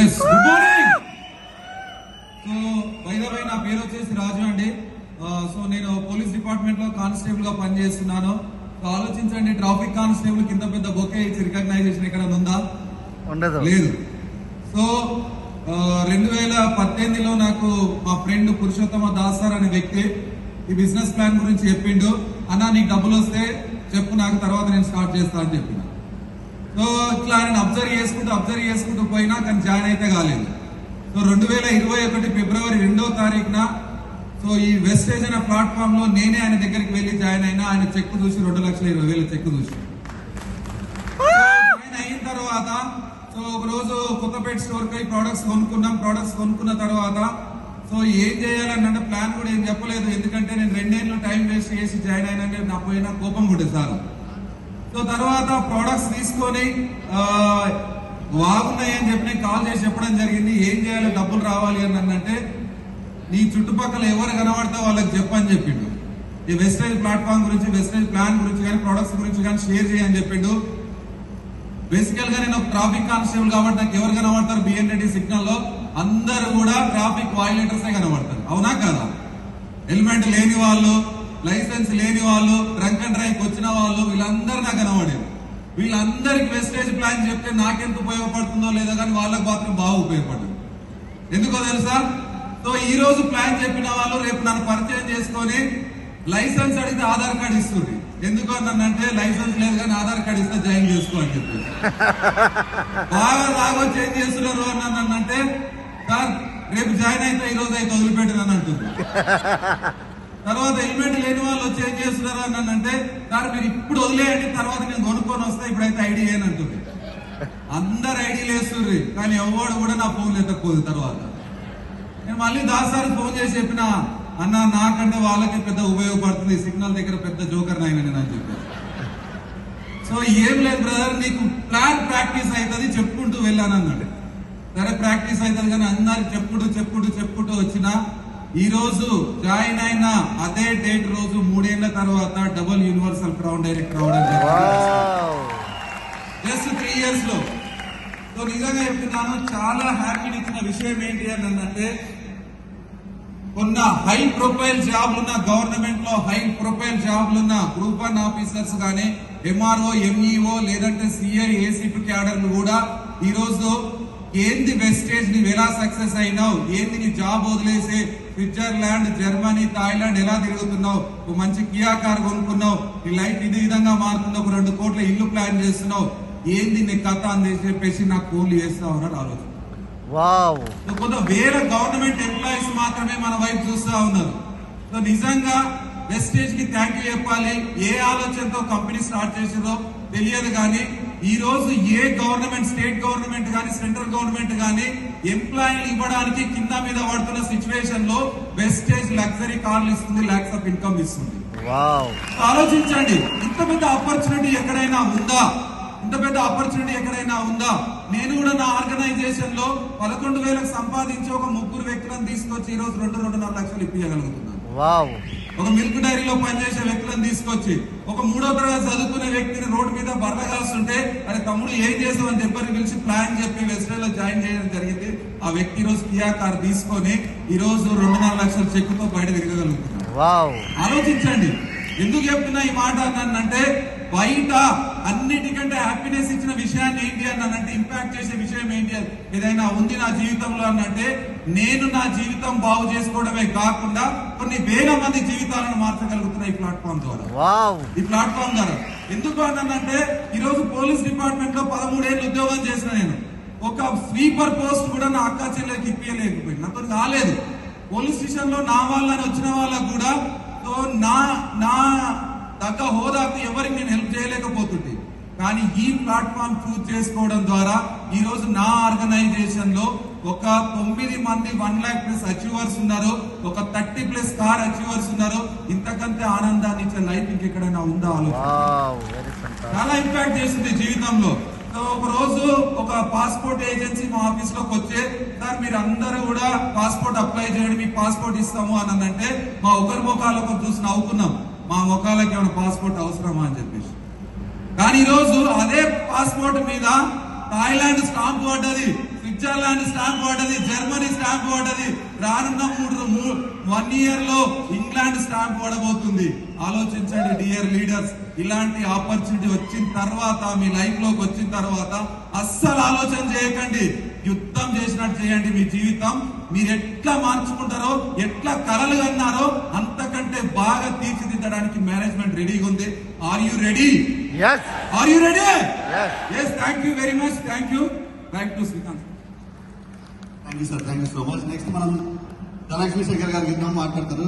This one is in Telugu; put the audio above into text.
ఎస్ గుడ్ మార్నింగ్ సో వైదవై నా పేరు వచ్చేసి రాజు అండి. సో నేను పోలీస్ డిపార్ట్మెంట్లో కానిస్టేబుల్గా పనిచేస్తున్నాను. సో ఆలోచించండి ట్రాఫిక్ కానిస్టేబుల్ కింద పెద్ద బొకే ఇచ్చి రికగ్నైజేషన్ ఎక్కడ ఉందా? ఉండదు. లేదు. సో రెండు వేల పద్దెనిమిదిలో నాకు మా ఫ్రెండ్ పురుషోత్తమ దాస్ సార్ అనే వ్యక్తి ఈ బిజినెస్ ప్లాన్ గురించి చెప్పిండు. అన్న నీకు డబ్బులు వస్తే చెప్పు నాకు తర్వాత నేను స్టార్ట్ చేస్తా అని చెప్పిన సో ఇట్లా ఆయన అబ్జర్వ్ చేసుకుంటూ అబ్జర్వ్ చేసుకుంటూ పోయినా కానీ జాయిన్ అయితే కాలేదు. సో రెండు వేల ఇరవై ఒకటి ఫిబ్రవరి రెండో తారీఖున సో ఈ వెస్టేజ్ అనే ప్లాట్ఫామ్లో నేనే ఆయన దగ్గరికి వెళ్ళి జాయిన్ అయినా ఆయన చెక్ చూసి రెండు లక్షల ఇరవై వేల చెక్ చూసి. జాయిన్ అయిన తర్వాత సో ఒక రోజు కొత్తపేట స్టోర్కి ప్రొడక్ట్స్ కొనుక్కున్నాం ప్రొడక్ట్స్ కొనుక్కున్న తర్వాత సో ఏం చేయాలని అంటే ప్లాన్ కూడా ఏం చెప్పలేదు. ఎందుకంటే నేను రెండేళ్ళు టైం వేస్ట్ చేసి జాయిన్ అయినా నా పోయిన కోపం కూడా సార్. సో తర్వాత ప్రొడక్ట్స్ తీసుకొని బాగున్నాయి అని చెప్పి నేను కాల్ చేసి చెప్పడం జరిగింది. ఏం చేయాలి? డబ్బులు రావాలి అని అంటే నీ చుట్టుపక్కల ఎవరు కనబడితే వాళ్ళకి చెప్పని చెప్పిండు. ఈ వెస్టేజ్ ప్లాట్ఫామ్ గురించి వెస్టేజ్ ప్లాన్ గురించి కానీ ప్రొడక్ట్స్ గురించి కానీ షేర్ చేయని చెప్పిండు. బేసికల్గా నేను ఒక ట్రాఫిక్ కానిస్టేబుల్ కాబట్టి నాకు ఎవరు కనబడతారు? బిఎన్రెడ్డి సిగ్నల్లో అందరూ కూడా ట్రాఫిక్ వైలేటర్స్ కనబడతారు. అవునా కదా? హెల్మెట్ లేని వాళ్ళు లైసెన్స్ లేని వాళ్ళు డ్రంక్ అండ్ డ్రైవ్ వచ్చిన వాళ్ళు వీళ్ళందరూ నాకు కనబడేది వీళ్ళందరికి వెస్టేజ్ ప్లాన్ చెప్తే నాకెంత ఉపయోగపడుతుందో లేదో కానీ వాళ్ళకు మాత్రం బాగా ఉపయోగపడుతుంది ఎందుకో తెలుసా? సో ఈ రోజు ప్లాన్ చెప్పిన వాళ్ళు రేపు నన్ను పరిచయం చేసుకొని లైసెన్స్ అడిగితే ఆధార్ కార్డు ఇస్తుంది. ఎందుకో నన్ను అంటే లైసెన్స్ లేదు కానీ ఆధార్ కార్డు ఇస్తే జాయిన్ చేసుకో అని చెప్పి బాగా రాగొచ్చి ఏం చేస్తున్నారు అని నన్ను అంటే సార్ రేపు జాయిన్ అయితే ఈ రోజు అయితే వదిలిపెట్టినని అంటుంది. తర్వాత హెల్మెట్ లేని వాళ్ళు వచ్చి ఏం చేస్తున్నారు అని అంటే సార్ మీరు ఇప్పుడు వదిలేయండి తర్వాత నేను కొనుక్కొని వస్తా ఇప్పుడైతే ఐడి అని అంటుంది. అందరు ఐడీలు వేస్తుర్రి కానీ ఎవడు కూడా నా ఫోన్ ఎత్తకపోదు తర్వాత. నేను మళ్ళీ దాసారి ఫోన్ చేసి చెప్పిన అన్న నాకంటే వాళ్ళకి పెద్ద ఉపయోగపడుతుంది సిగ్నల్ దగ్గర పెద్ద జోకర్ నాయన నేను అని చెప్పి. సో ఏం లేదు బ్రదర్ నీకు ప్లాన్ ప్రాక్టీస్ అవుతుంది చెప్పుకుంటూ వెళ్ళాను అన్నాడు. సరే ప్రాక్టీస్ అవుతుంది కానీ అందరికి చెప్పుకుంటూ చెప్పుకుంటూ చెప్పుకుంటూ వచ్చిన ఈ రోజు జాయిన్ అయిన అదే డేట్ రోజు మూడేళ్ళ తర్వాత డబుల్ యూనివర్సల్ క్రౌన్ డైరెక్టర్ అవడం జరిగింది. జస్ట్ త్రీ ఇయర్స్లో. సో నిజంగా చెప్తున్నాను చాలా హ్యాపీని ఇచ్చిన విషయం ఏంటి అని అంటే కొన్న హై ప్రొఫైల్ జాబ్లున్న గవర్నమెంట్లో హై ప్రొఫైల్ జాబ్లున్న గ్రూప్ వన్ ఆఫీసర్స్ గానీ ఎంఆర్ఓ ఎంఈఓ లేదంటే సిఐ ఏసీపీ క్యాడర్లు కూడా ఈ రోజు ఏంది వెస్టేజ్ నీవు ఎలా సక్సెస్ అయినావు? ఏంది నీ జాబ్ వదిలేసి స్విట్జర్లాండ్ జర్మనీ థాయిలాండ్ ఎలా తిరుగుతున్నావు? ఒక మంచి కియా కార్ కొనుక్కున్నావు. నీ లైఫ్ ఇది విధంగా మారుతుంది ఒక రెండు కోట్ల ఇల్లు ప్లాన్ చేస్తున్నావు. ఏంది నీ కథ అని చెప్పేసి నాకు ఫోన్లు చేస్తావు అని ఆలోచన కొంత వేరే గవర్నమెంట్ ఎంప్లాయీస్ మాత్రమే మన వైపు చూస్తా ఉన్నారు సో నిజంగా వెస్టేజ్కి థ్యాంక్ యూ చెప్పాలి. ఏ ఆలోచనతో కంపెనీ స్టార్ట్ చేసిందో తెలియదు కానీ ఈ రోజు ఏ గవర్నమెంట్ స్టేట్ గవర్నమెంట్ కానీ సెంట్రల్ గవర్నమెంట్ కానీ ఎంప్లాయీలు ఇవ్వడానికి కింద మీద పడుతున్న సిచ్యువేషన్లో వెస్టేజ్ లగ్జరీ కార్లు ఇస్తుంది లాక్స్ ఆఫ్ ఇన్కమ్ ఇస్తుంది. ఆలోచించండి ఇంత పెద్ద ఆపర్చునిటీ ఎక్కడైనా ఉందా? ఇంత పెద్ద ఆపర్చునిటీ ఎక్కడైనా ఉందా? నేను కూడా నా ఆర్గనైజేషన్లో పదకొండు వేలకు సంపాదించి ఒక ముగ్గురు వ్యక్తులను తీసుకొచ్చి ఈ రోజు రెండు రెండున్నర లక్షలు ఇప్పించగలుగుతున్నాను వావ్. ఒక మిల్క్ డైరీలో పనిచేసే వ్యక్తులను తీసుకొచ్చి ఒక మూడో తరగతి చదువుకునే వ్యక్తిని రోడ్డు మీద బర్ర కాస్తుంటే అరే తమ్ముడు ఏం చేసామని చెప్పని పిలిచి ప్లాన్ చెప్పి వెస్టర్న్లో జాయిన్ చేయడం జరిగింది. ఆ వ్యక్తి ఈ రోజు కియా కార్ తీసుకొని ఈ రోజు రెండున్నర లక్షల చెక్కుతో బయట తిరగగలుగుతున్నాడు. ఆలోచించండి. ఎందుకు చెప్తున్నా ఈ మాట అన్నానంటే బయట అన్నిటికంటే హ్యాపీనెస్ ఇచ్చిన విషయాన్ని ఏంటి అన్నానంటే ఇంపాక్ట్ చేసే విషయం ఏంటి ఏదైనా ఉంది నా జీవితంలో అనంటే నేను నా జీవితం బాగు చేసుకోవడమే కాకుండా కొన్ని వేల మంది జీవితాలను మార్చగలుగుతున్నా ఈ ప్లాట్ఫామ్ ద్వారా. ఈ ప్లాట్ఫామ్ ద్వారా. ఎందుకు అన్నానంటే ఈ రోజు పోలీస్ డిపార్ట్మెంట్లో పదమూడేళ్ళు ఉద్యోగం చేసిన నేను. ఒక స్వీపర్ పోస్ట్ కూడా నా అక్క చెల్లెకి ఇప్పించలేకపోయింది నాతో కాలేదు పోలీస్ స్టేషన్లో నా వాళ్ళని వచ్చిన వాళ్ళకు కూడా నా నా తగ్గ హోదాకు ఎవరికి నేను హెల్ప్ చేయలేకపోతుంటే. కానీ ఈ ప్లాట్ఫామ్ చూస్ చేసుకోవడం ద్వారా ఈ రోజు నా ఆర్గనైజేషన్లో ఒక తొమ్మిది మంది వన్ లాక్ ప్లస్ అచీవర్స్ ఉన్నారు ఒక థర్టీ ప్లస్ కార్ అచీవర్స్ ఉన్నారు. ఇంతకంటే ఆనందాన్ని ఇచ్చే లైఫ్ ఇంకెక్కడైనా ఉందా ఆలోచన? చాలా ఇంపాక్ట్ చేసింది జీవితంలో. సో ఒక రోజు ఒక పాస్పోర్ట్ ఏజెన్సీ మా ఆఫీస్లోకి వచ్చే సార్ మీరు అందరూ కూడా పాస్పోర్ట్ అప్లై చేయండి మీకు పాస్పోర్ట్ ఇస్తాము అని అంటే మా ఒకరి ముఖాలకు చూసి నవ్వుకున్నాం. మా ముఖాలకి ఏమైనా పాస్పోర్ట్ అవసరమా అని చెప్పేసి. కానీ ఈరోజు అదే పాస్పోర్ట్ మీద థాయిలాండ్ స్టాంప్ పడ్డది స్విట్జర్లాండ్ స్టాంప్ పడ్డది జర్మనీ స్టాంప్ పడ్డది. రానున్న మూడు వన్ ఇయర్లో ఇంగ్లాండ్ స్టాంప్ పడబోతుంది. ఆలోచించండి డియర్ లీడర్స్ ఇలాంటి ఆపర్చునిటీ వచ్చిన తర్వాత మీ లైఫ్లోకి వచ్చిన తర్వాత అస్సలు ఆలోచన చేయకండి. చేయండి మీ జీవితం. మీరు ఎట్లా మార్చుకుంటారో ఎట్లా కలలు కన్నారో అంతకంటే బాగా తీర్చిదిద్దడానికి మేనేజ్మెంట్ రెడీగా ఉంది. Are you ready are you ready yes thank you very much thank you back to Srikanth thank you sir thank you so much next మనం ధనలక్ష్మి శేఖర్ గారు గిన్నె మాట్లాడతారు.